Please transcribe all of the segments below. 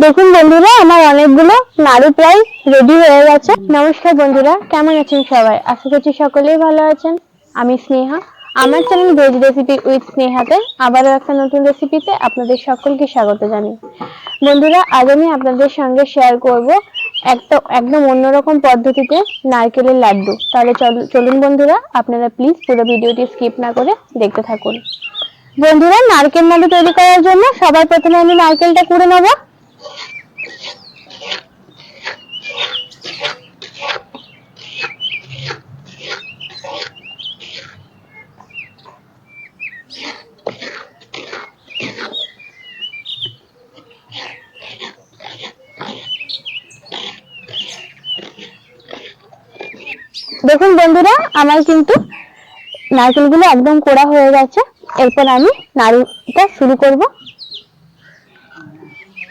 দেখুন বন্ধুরা, আমার অনেকগুলো নাড়ু প্রায় রেডি হয়ে গেছে। নমস্কার বন্ধুরা, কেমন আছেন সবাই? আশা করছি সকলেই ভালো আছেন। আমি স্নেহা। আমার চ্যানেল ভেজ রেসিপি উইথ স্নেহাতে আবারও একটা নতুন রেসিপিতে আপনাদের সকলকে স্বাগত জানাই। বন্ধুরা, আজ আমি আপনাদের সঙ্গে শেয়ার করব একটা, একদম অন্যরকম পদ্ধতিতে নারকেলের লাড্ডু। তাহলে চল- চলুন বন্ধুরা, আপনারা প্লিজ পুরো ভিডিওটি স্কিপ না করে দেখতে থাকুন। বন্ধুরা, নারকেল নাড়ু তৈরি করার জন্য সবার প্রথমে আমি নারকেলটা কুড়ে নেব। দেখুন বন্ধুরা, আমার কিন্তু নারকেলগুলো একদম কোড়া হয়ে গেছে। এরপর আমি নাড়ুটা শুরু করব।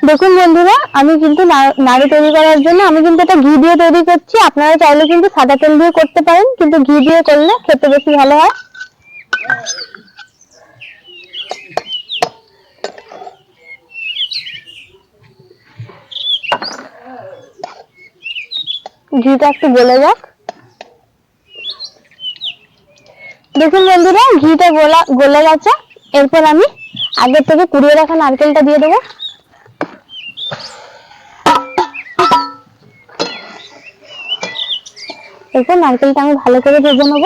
দেখুন বন্ধুরা, আমি কিন্তু নাড়ু তৈরি করার জন্য আমি কিন্তু এটা ঘি দিয়ে তৈরি করছি। আপনারা চাইলে কিন্তু সাদা তেল দিয়ে করতে পারেন, কিন্তু ঘি দিয়ে করলে খেতে বেশি ভালো হয়। ঘিটা একটু গলে যাক। দেখুন বন্ধুরা ঘিটা গোলা, গলে গেছে। এরপর আমি আগের থেকে কুড়িয়ে রাখা নারকেলটা দিয়ে দেবো। এরপর নারকেলটা আমি ভালো করে ভেজে নেব।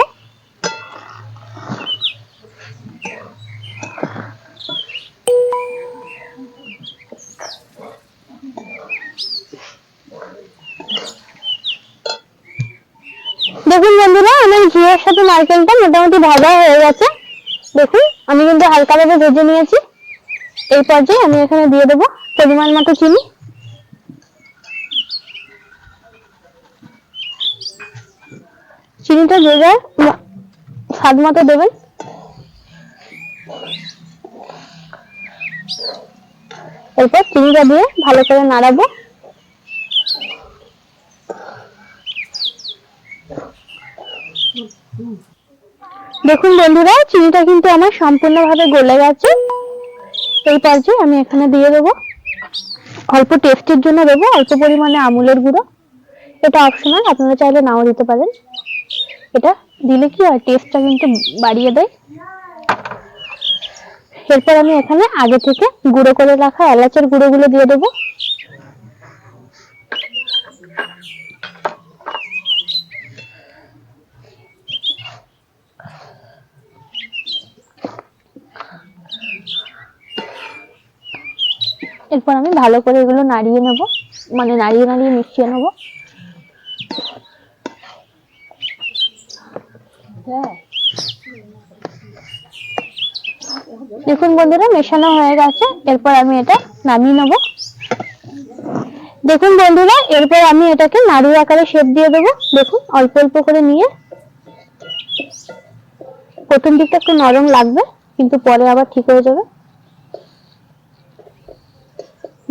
দেখুন বন্ধুরা, আমার ঘিয়ের সাথে নারকেলটা মোটামুটি ভাজা হয়ে গেছে। দেখুন, আমি কিন্তু হালকা ভাবে ভেজে নিয়েছি। এই পর্যায়ে আমি এখানে দিয়ে দেবো পরিমাণ মতো চিনি। চিনিটা যে যার স্বাদ মতো দেবেন। এরপর চিনিটা দিয়ে ভালো করে নাড়াবো। দেখুন বন্ধুরা, চিনিটা কিন্তু আমার সম্পূর্ণভাবে গলে গেছে। এই পর্যায়ে আমি এখানে দিয়ে দেবো। অল্প টেস্টের জন্য দেবো, অল্প পরিমাণে আমুলের গুঁড়ো। এটা অপশনাল আপনারা চাইলে নাও দিতে পারেন। এটা দিলে কি হয় টেস্টটা কিন্তু বাড়িয়ে দেয়। এরপর আমি এখানে আগে থেকে গুঁড়ো করে রাখা এলাচের গুঁড়োগুলো দিয়ে দেবো। এরপর আমি ভালো করে এগুলো নাড়িয়ে নেব। মানে নাড়িয়ে নাড়িয়ে মিশিয়ে নেব। দেখুন বন্ধুরা, মেশানো হয়ে গেছে। এরপর আমি এটা নামিয়ে নেব। দেখুন বন্ধুরা, এরপর আমি এটাকে নাড়ুর আকারে শেপ দিয়ে দেবো। দেখুন, অল্প অল্প করে নিয়ে। প্রথম দিকটা একটু নরম লাগবে, কিন্তু পরে আবার ঠিক হয়ে যাবে।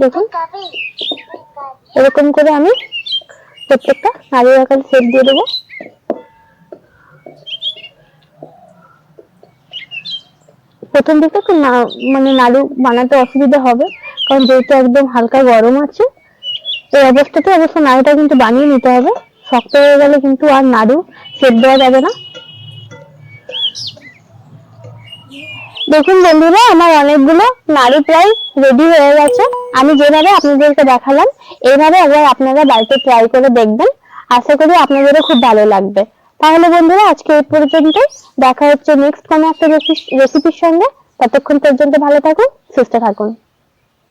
দেখুন। এরকম করে আমি প্রত্যেকটা নাড়ির আকারে শেপ দিয়ে দেবো। প্রথম দিকে একটু না- মানে নাড়ু বানাতে অসুবিধা হবে, কারণ যেহেতু একদম হালকা গরম আছে, এই অবস্থাতে অবশ্য নাড়ুটা কিন্তু বানিয়ে নিতে হবে। শক্ত হয়ে গেলে কিন্তু আর নাড়ু শেপ দেওয়া যাবে না। দেখুন বন্ধুরা, আমার অনেকগুলো নাড়ু প্রায় রেডি হয়ে গেছে। আমি যেভাবে আপনাদেরকে দেখালাম, এইভাবে একবার আপনারা বাড়িতে ট্রাই করে দেখবেন। আশা করি আপনাদেরও খুব ভালো লাগবে। তাহলে বন্ধুরা, আজকে এই পর্যন্ত দেখা হচ্ছে নেক্সট কোনো একটা রেসিপির সঙ্গে। ততক্ষণ পর্যন্ত ভালো থাকুন, সুস্থ থাকুন।